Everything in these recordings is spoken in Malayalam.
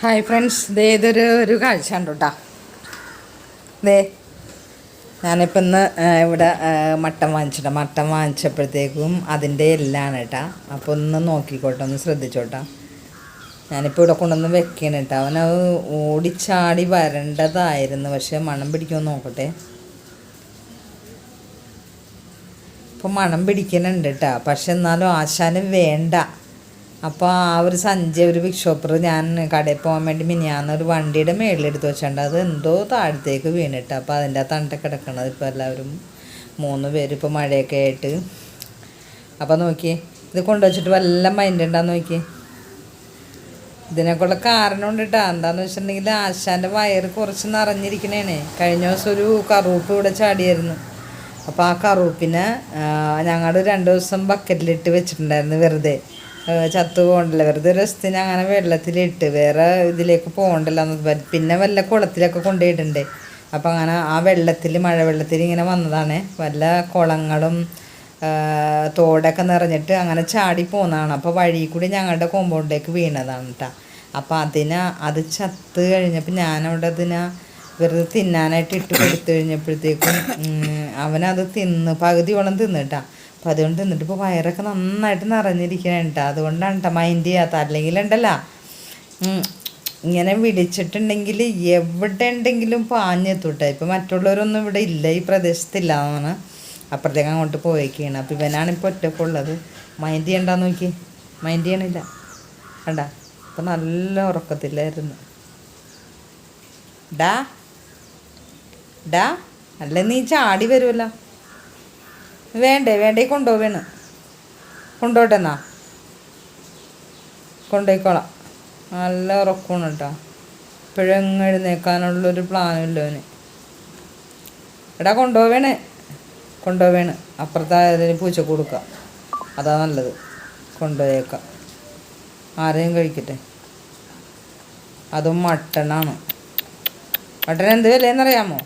ഹായ് ഫ്രണ്ട്സ് ദേ ഇതൊരു ഒരു കാഴ്ച ഉണ്ട് കേട്ടോ. ദേ ഞാനിപ്പോൾ ഇന്ന് ഇവിടെ മട്ടൻ വാങ്ങിച്ചിട്ട. മട്ടൻ വാങ്ങിച്ചപ്പോഴത്തേക്കും അതിന്റെ എല്ലാണ് കേട്ടാ. അപ്പോൾ ഒന്ന് നോക്കിക്കോട്ടെ ഒന്ന് ശ്രദ്ധിച്ചോട്ടാ. ഞാനിപ്പോൾ ഇവിടെ കൊണ്ടുവന്ന് വെക്കണം കേട്ടോ. അവനത് ഓടിച്ചാടി വരേണ്ടതായിരുന്നു. പക്ഷെ മണം പിടിക്കുമെന്ന് നോക്കട്ടെ. ഇപ്പോൾ മണം പിടിക്കുന്നുണ്ട് കേട്ടോ. പക്ഷെ എന്നാലും ആശാന് വേണ്ട. അപ്പോൾ ആ ഒരു സഞ്ചി ഒരു ബിഗ് ഷോപ്പർ ഞാൻ കടയിൽ പോകാൻ വേണ്ടി മിനിയാന്ന് ഒരു വണ്ടിയുടെ മേളിലെടുത്ത് വെച്ചിട്ടുണ്ട്. അത് എന്തോ താഴത്തേക്ക് വീണിട്ട്. അപ്പോൾ അതിന്റെ ആ തണ്ട കിടക്കണത് ഇപ്പോൾ എല്ലാവരും മൂന്ന് പേര് ഇപ്പോൾ മഴയൊക്കെ ആയിട്ട്. അപ്പോൾ നോക്കിയേ ഇത് കൊണ്ടുവച്ചിട്ട് വല്ല മൈൻഡ് ഉണ്ടാന്ന് നോക്കിയേ ഇതിനൊക്കെയുള്ള കാരണം ഉണ്ട് കേട്ടോ എന്താന്ന് വെച്ചിട്ടുണ്ടെങ്കിൽ ആശാന്റെ വയറ് കുറച്ച് നിറഞ്ഞിരിക്കണേ കഴിഞ്ഞ ദിവസം ഒരു കറുപ്പ് ഇവിടെ ചാടിയായിരുന്നു. അപ്പോൾ ആ കറുപ്പിനെ ഞങ്ങൾ രണ്ട് ദിവസം ബക്കറ്റിലിട്ട് വെച്ചിട്ടുണ്ടായിരുന്നു വെറുതെ. ആ, ചത്തു പോകണ്ടല്ലോ വെറുതെ ഒരു ദിവസത്തിന് അങ്ങനെ വെള്ളത്തിലിട്ട് വേറെ ഇതിലേക്ക് പോകണ്ടല്ലോ എന്ന് പിന്നെ വല്ല കുളത്തിലൊക്കെ കൊണ്ടുപോയിട്ടുണ്ട്. അപ്പം അങ്ങനെ ആ വെള്ളത്തിൽ മഴവെള്ളത്തിൽ ഇങ്ങനെ വന്നതാണ്. വല്ല കുളങ്ങളും തോടൊക്കെ നിറഞ്ഞിട്ട് അങ്ങനെ ചാടി പോകുന്നതാണ് അപ്പോൾ വഴി കൂടി ഞങ്ങളുടെ കോമ്പൗണ്ടിലേക്ക് വീണതാണ് കേട്ടോ അപ്പോൾ അതിനെ അത് ചത്ത് കഴിഞ്ഞപ്പോൾ ഞാനവിടെ അതിനെ വെറുതെ തിന്നാനായിട്ട് ഇട്ട് കൊടുത്തു കഴിഞ്ഞപ്പോഴത്തേക്കും അവനത് തിന്ന് പകുതിയോളം തിന്നിട്ടാ അപ്പം അതുകൊണ്ട് എന്നിട്ട് ഇപ്പോൾ വയറൊക്കെ നന്നായിട്ട് നിറഞ്ഞിരിക്കണം കേട്ടോ അതുകൊണ്ടാണ് കേട്ടോ മൈൻഡ് ചെയ്യാത്ത. അല്ലെങ്കിൽ ഉണ്ടല്ല ഇങ്ങനെ വിളിച്ചിട്ടുണ്ടെങ്കിൽ എവിടെ ഉണ്ടെങ്കിലും പാഞ്ഞെത്തൂട്ടെ ഇപ്പം മറ്റുള്ളവരൊന്നും ഇവിടെ ഇല്ല ഈ പ്രദേശത്തില്ല എന്നാണ് അപ്പുറത്തേക്ക് അങ്ങോട്ട് പോയേക്കാണ്. അപ്പം ഇവനാണ് ഇപ്പോൾ ഒറ്റക്കുള്ളത്. മൈൻഡ് ചെയ്യണ്ടെന്ന് നോക്കി. മൈൻഡ് ചെയ്യണില്ല. കണ്ടാ? ഇപ്പം നല്ല ഉറക്കത്തില്ലായിരുന്നു ഡാ? ഡാ? അല്ല നീ ചാടി വരുമല്ലോ വേണ്ടേ വേണ്ടേ വേണ. കൊണ്ടുപോട്ടെന്നാ കൊണ്ടുപോയിക്കോളാം നല്ല ഉറക്കമാണ് കേട്ടോ. ഇപ്പോഴും എഴുന്നേക്കാനുള്ളൊരു പ്ലാനും എടാ അവന്. എടാ കൊണ്ടുപോവേണ് കൊണ്ടുപോവേണ് അപ്പുറത്തായതിന് പൂച്ച കൊടുക്കുക അതാ നല്ലത്. കൊണ്ടുപോയേക്കാം. ആരെയും കഴിക്കട്ടെ. അതും മട്ടണാണ് മട്ടൺ എന്ത് വിലയെന്നറിയാമോ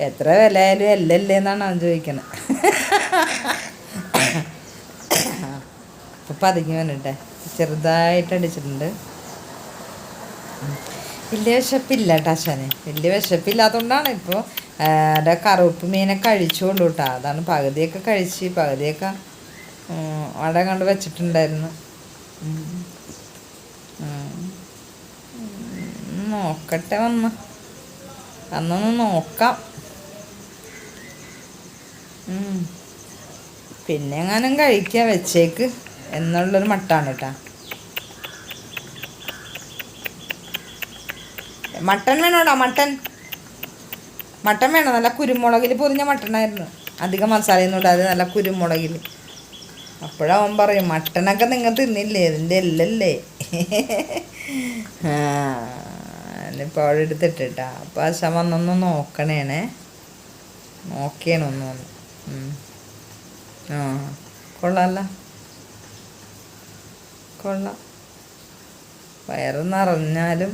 എത്ര വില ആയാലും എല്ലല്ലേ എന്നാണ് അവൻ ചോദിക്കണത് അപ്പം പതുങ്ങി വന്നിട്ടെ ചെറുതായിട്ട് അടിച്ചിട്ടുണ്ട് വലിയ വിശപ്പില്ല അച്ഛനെ വലിയ വിശപ്പില്ലാത്തതുകൊണ്ടാണ് ഇപ്പോൾ അവിടെ കറുപ്പ് മീനെ കഴിച്ചോളൂ കേട്ടോ അതാണ് പകുതിയൊക്കെ കഴിച്ച് പകുതിയൊക്കെ അവിടെ കണ്ട് വെച്ചിട്ടുണ്ടായിരുന്നു നോക്കട്ടെ വന്ന് അന്നൊന്ന് നോക്കാം. പിന്നെ എങ്ങാനും കഴിക്കുക വെച്ചേക്ക്. എന്നുള്ളൊരു മട്ടാണ് കേട്ടാ മട്ടൻ വേണോടാ മട്ടൻ? മട്ടൻ വേണം. നല്ല കുരുമുളകിൽ പൊതിഞ്ഞ മട്ടനായിരുന്നു. അധികം മസാലയൊന്നും ഇടാതെ നല്ല കുരുമുളകിൽ അപ്പോഴവൻ പറയും മട്ടനൊക്കെ നിങ്ങൾ തിന്നില്ലേ? ഇതിന്റെ എല്ലല്ലേ? ആ എന്നിപ്പോൾ അവിടെ എടുത്തിട്ടാ അപ്പോൾ ആ ശവം വന്നൊന്ന് നോക്കണേണേ. നോക്കിയാണ് ഒന്ന്. ആ കൊള്ളാമല്ല കൊള്ളാം. വയറ് നിറഞ്ഞാലും